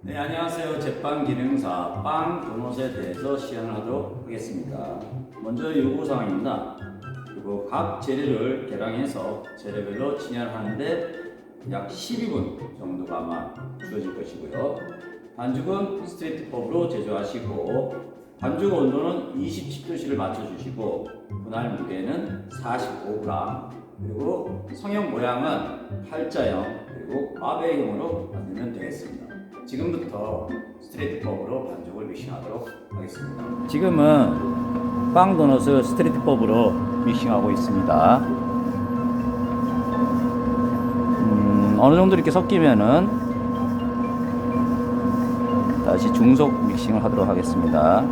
네, 안녕하세요. 제빵 기능사 빵 도넛에 대해서 시연을 하도록 하겠습니다. 먼저 요구사항입니다. 그리고 각 재료를 계량해서 재료별로 진열하는데 약 12분 정도가 아마 주어질 것이고요. 반죽은 스트레이트법으로 제조하시고 반죽 온도는 27도씨를 맞춰주시고 분할 무게는 45g 그리고 성형 모양은 팔자형 그리고 아베형으로 만들면 되겠습니다. 지금부터 스트레이트법으로 반죽을 믹싱하도록 하겠습니다. 지금은 빵 도넛을 스트레이트법으로 믹싱하고 있습니다. 음, 어느 정도 이렇게 섞이면은 다시 중속 믹싱을 하도록 하겠습니다.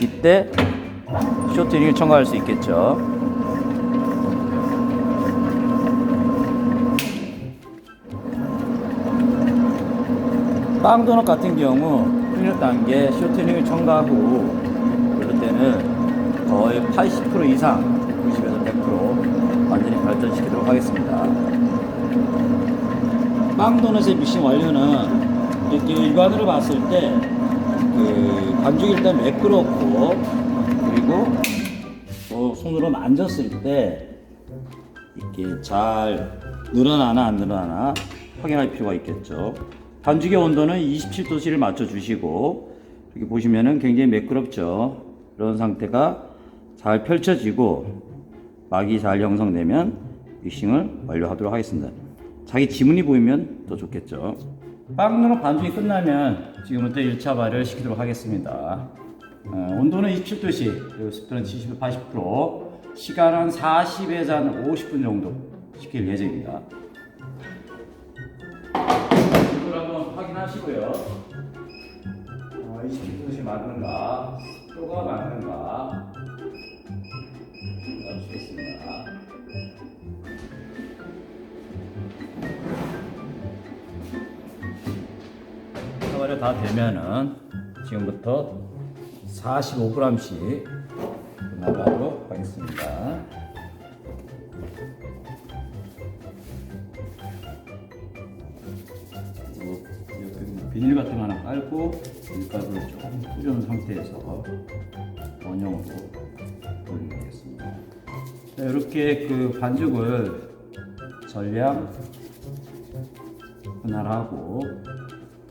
이때 쇼트닝을 첨가할 수 있겠죠. 빵 도넛 같은 경우 1년 단계 쇼트닝을 첨가 후 그럴 때는 거의 80% 이상 90에서 100% 완전히 발전시키도록 하겠습니다. 빵 도넛의 믹싱 완료는 이렇게 일반으로 봤을 때 그 반죽이 일단 매끄럽고 그리고 어, 손으로 만졌을 때 이렇게 잘 늘어나나 안 늘어나나 확인할 필요가 있겠죠. 반죽의 온도는 27도씨를 맞춰 주시고 이렇게 보시면은 굉장히 매끄럽죠. 이런 상태가 잘 펼쳐지고 막이 잘 형성되면 믹싱을 완료하도록 하겠습니다. 자기 지문이 보이면 더 좋겠죠. 빵으로 반죽이 끝나면 지금부터 1차 발효를 시키도록 하겠습니다. 어, 온도는 27도씨, 그리고 습도는 70, 80%, 시간은 40에서 한 50분 정도 시킬 예정입니다. 이걸 한번 확인하시고요. 어, 27도씨 맞는가, 습도가 맞는가, 맞추겠습니다. 사발이 다 되면은 지금부터 45g씩 나가도록 하겠습니다. 비닐 같은 거 하나 깔고 밀가루를 조금 뿌려놓은 상태에서 원형으로 돌리겠습니다. 자, 이렇게 그 반죽을 전량 분할하고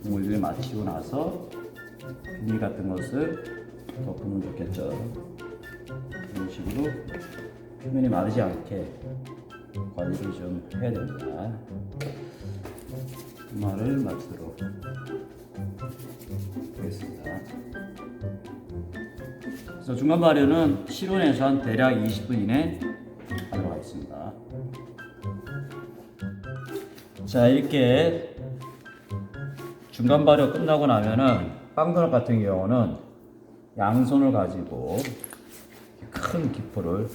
물을 마치고 나서 비닐 같은 것을 덮으면 좋겠죠. 이런 식으로 표면이 마르지 않게 관리를 좀 해야 됩니다. 분할을 마치도록 하겠습니다. 그래서 중간 발효는 실온에서 한 대략 20분 이내 하도록 하겠습니다. 자 이렇게 중간 발효 끝나고 나면은 빵도넛 같은 경우는 양손을 가지고 큰 기포를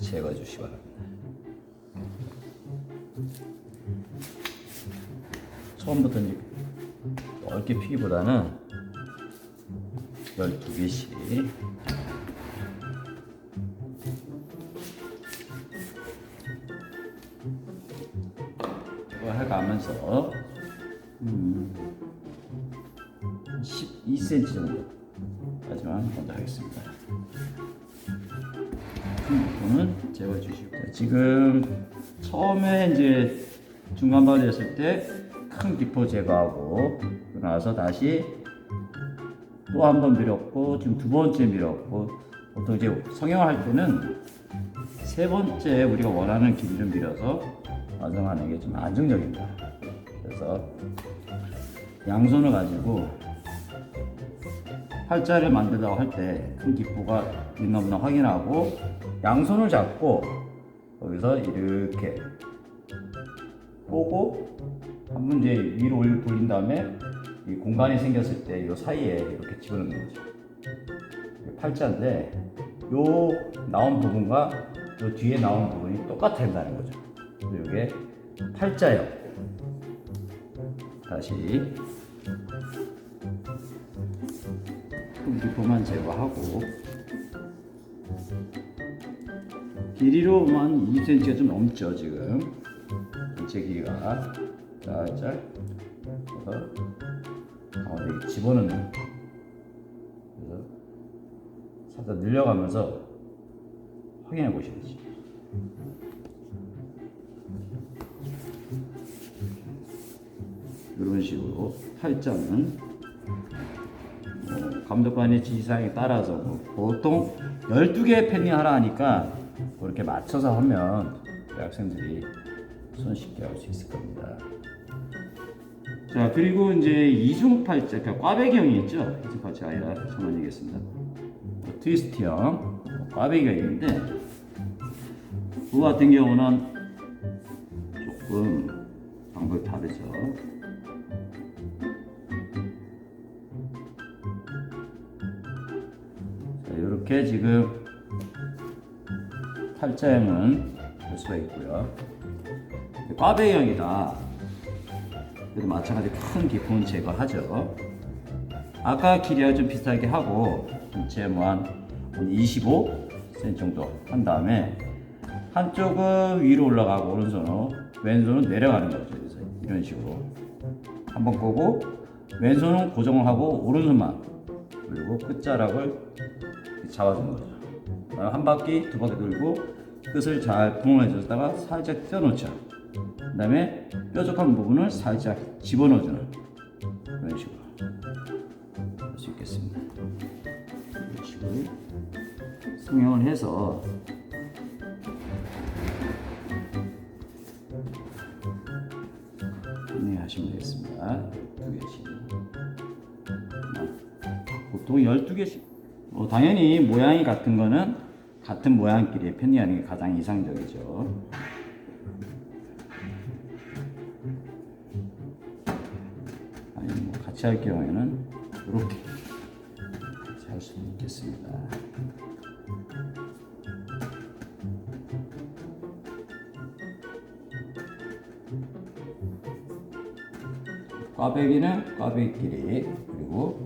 제거해 주시기 바랍니다. 처음부터 이제 넓게 피기보다는 12개씩 이거 해가면서 12cm 정도까지만 먼저 하겠습니다. 큰 부분은 제거해 주시고 자, 지금 처음에 이제 중간 발효 했을 때 큰 기포 제거하고 나서 다시 또 한 번 밀었고 지금 두 번째 밀었고 보통 이제 성형을 할 때는 세 번째 우리가 원하는 길이를 밀어서 완성하는 게 좀 안정적입니다. 그래서 양손을 가지고 팔자를 만들다고 할 때 큰 기포가 있나 없나 확인하고 양손을 잡고 거기서 이렇게 보고 한번 이제 위로 올려 돌린 다음에 이 공간이 생겼을 때 이 사이에 이렇게 집어넣는 거죠. 팔자인데 요 나온 부분과 요 뒤에 나온 부분이 똑같아야 된다는 거죠. 그래서 이게 팔자요. 다시 큰 기포만 제거하고 길이로만 20cm가 좀 넘죠 지금. 전체 길이가 살짝 그래서 가운데 집어넣는. 그래서 살짝 늘려가면서 확인해 보셔야지. 이런 식으로 팔자는 뭐 감독관의 지시사항에 따라서 뭐 보통 12개 펜닝 하라 하니까 그렇게 맞춰서 하면 학생들이 손쉽게 할 수 있을 겁니다. 자 그리고 이제 이중 팔자, 그러니까 꽈배기형이 있죠. 이중 팔자가 아니라 저만 얘기했습니다. 뭐 트위스트형, 뭐 꽈배기가 있는데 그거 같은 경우는 조금 방법이 다르죠. 이렇게 지금 팔자형은 볼 수가 있고요. 꽈배형이다. 그래도 마찬가지 큰 기포는 제거하죠. 아까 길이와 좀 비슷하게 하고 전체 뭐한 25cm 정도 한 다음에 한쪽은 위로 올라가고 오른손은 왼손은 내려가는 거죠. 그래서 이런 식으로 한번 끄고 왼손은 고정을 하고 오른손만 그리고 끝자락을 잡아주는 거죠. 한 바퀴 두 바퀴 돌고 끝을 잘 구멍을 줬다가 살짝 떼어놓죠. 그 다음에 뾰족한 부분을 살짝 집어넣어주는 그런 식으로 할 수 있겠습니다. 이런 식으로 성형을 해서 진행하시면 되겠습니다. 두 개씩. 보통 12개씩. 어, 당연히 모양이 같은 거는 같은 모양끼리 편리하는 게 가장 이상적이죠. 아니 뭐 같이 할 경우에는 이렇게 같이 할 수도 있겠습니다. 꽈배기는 꽈배기끼리 그리고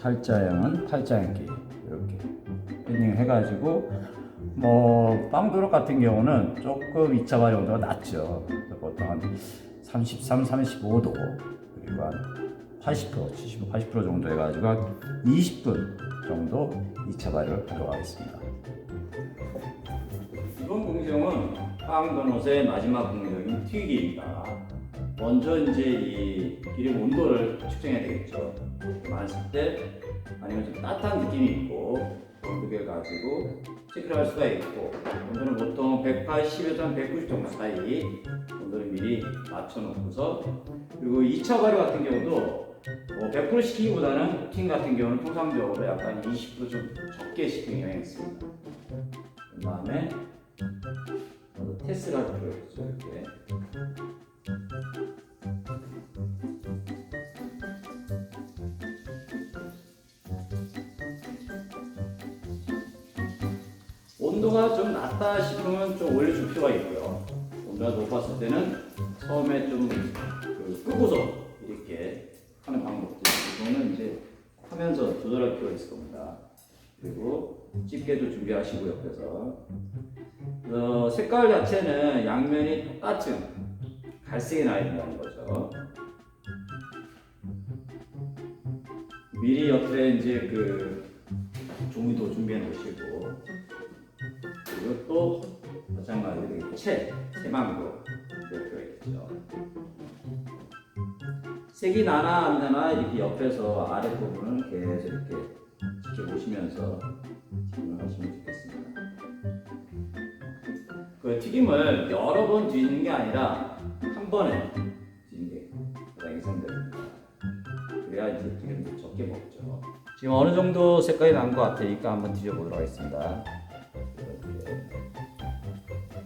팔자형은 팔자형끼리 이렇게 패닝 해가지고 뭐 빵도락 같은 경우는 조금 2차 발효 온도가 낮죠. 보통 한 33, 35도 그리고 한 80%, 75, 80% 정도 해가지고 한 20분 정도 2차 발효를 하도록 하겠습니다. 이번 공정은 황도넛의 마지막 공정인 튀기입니다. 먼저 이제 이 기름 온도를 측정해야 되겠죠. 많았을 때 아니면 좀 따뜻한 느낌이 있고 온도계를 가지고 체크를 할 수가 있고 온도는 보통 180에서 한190 정도 사이 온도를 미리 맞춰놓고서 그리고 2차 발효 같은 경우도 뭐 100% 시키기보다는 쿠킹 같은 경우는 통상적으로 약간 20%좀 적게 시키는 경향이 있습니다. 그 다음에 테스트를 할 필요가 있죠 이렇게 온도가 좀 낮다 싶으면 좀 올려줄 필요가 있고요. 온도가 높았을 때는 처음에 좀 그 끄고서 이렇게 하는 방법도 이거는 이제 하면서 조절할 필요가 있을 겁니다. 그리고 집게도 준비하시고 옆에서. 어, 색깔 자체는 양면이 똑같은 갈색이 나야 된다는 거죠. 미리 옆에 이제 그 종이도 준비해 놓으시고 또 마찬가지로 채, 채망도 이렇게 있죠. 색이 나나 안 나나 이렇게 옆에서 아래 부분을 계속 이렇게 지켜보시면서 질문하시면 좋겠습니다. 그 튀김을 여러 번 뒤지는 게 아니라 한 번에 뒤지는 게 가장 이상적입니다. 그래야 이제 튀김도 적게 먹죠. 지금 어느 정도 색깔이 난 것 같으니까 한번 뒤져보도록 하겠습니다.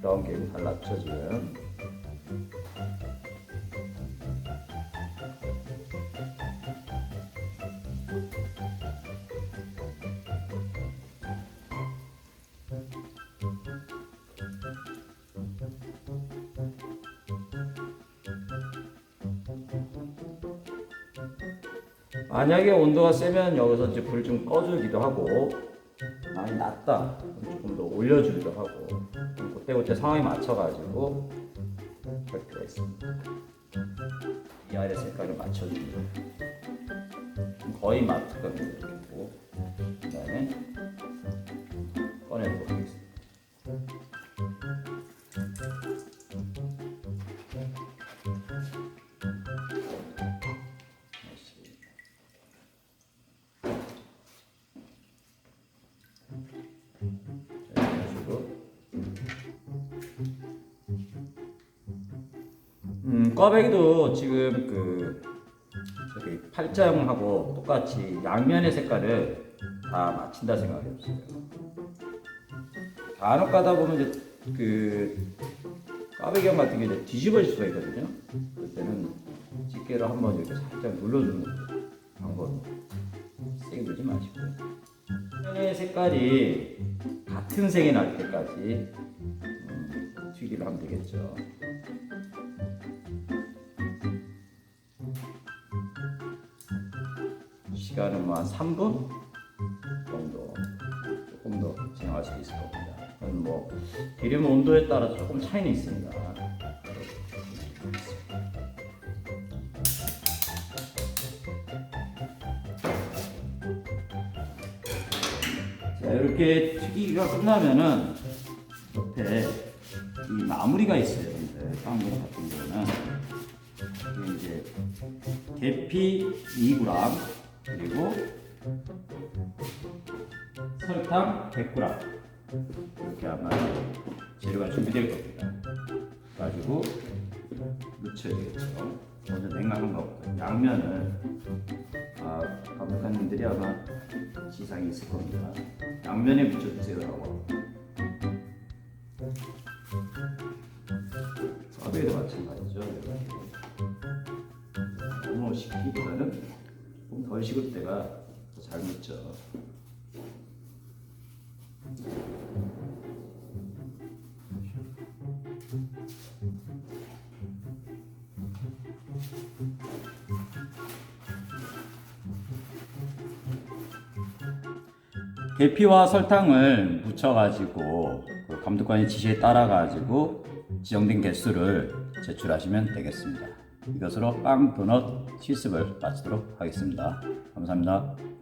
브라운 게임이 발랐죠 지금. 만약에 온도가 세면 여기서 이제 불 좀 꺼주기도 하고. 많이 낮다 조금 더 올려주기도 하고 그때 그때 상황에 맞춰가지고 할 필요가 있습니다. 이 아래 색깔을 맞춰줍니다. 거의. 이렇게 보고 그 다음에 꺼내도록 하겠습니다. 꽈배기도 지금 그 저기 팔자형하고 똑같이 양면의 색깔을 다 맞춘다 생각이 없어요. 간혹 가다 보면 이제 그 꽈배기형 같은 게 이제 뒤집어질 수가 있거든요. 그때는 집게로 한번 이렇게 살짝 눌러주는 방법입니다. 세게 누르지 마시고요. 면의 색깔이 같은 색이 날 때까지 음, 튀기를 하면 되겠죠. 시간은 뭐 한 3분 정도 조금 더 진행할 수 있을 겁니다. 뭐 기름 온도에 따라 조금 차이는 있습니다. 자 이렇게 튀기기가 끝나면은 옆에 이 마무리가 있어요. 빵거 같은 경우는 이제 계피 2g 그리고 설탕 100g 이렇게 아마 재료가 준비될 겁니다. 가지고 묻혀야 되겠죠. 먼저 냉각한 거부터 양면을 아, 감독관님들이 아마 지상이 있을 겁니다. 양면에 묻혀주세요 라고. 꽈배기도 마찬가지 덜 식을 때가 더잘 묻죠. 계피와 설탕을 묻혀가지고 그 감독관의 지시에 따라가지고 지정된 개수를 제출하시면 되겠습니다. 이것으로 빵 도넛 실습을 마치도록 하겠습니다. 감사합니다.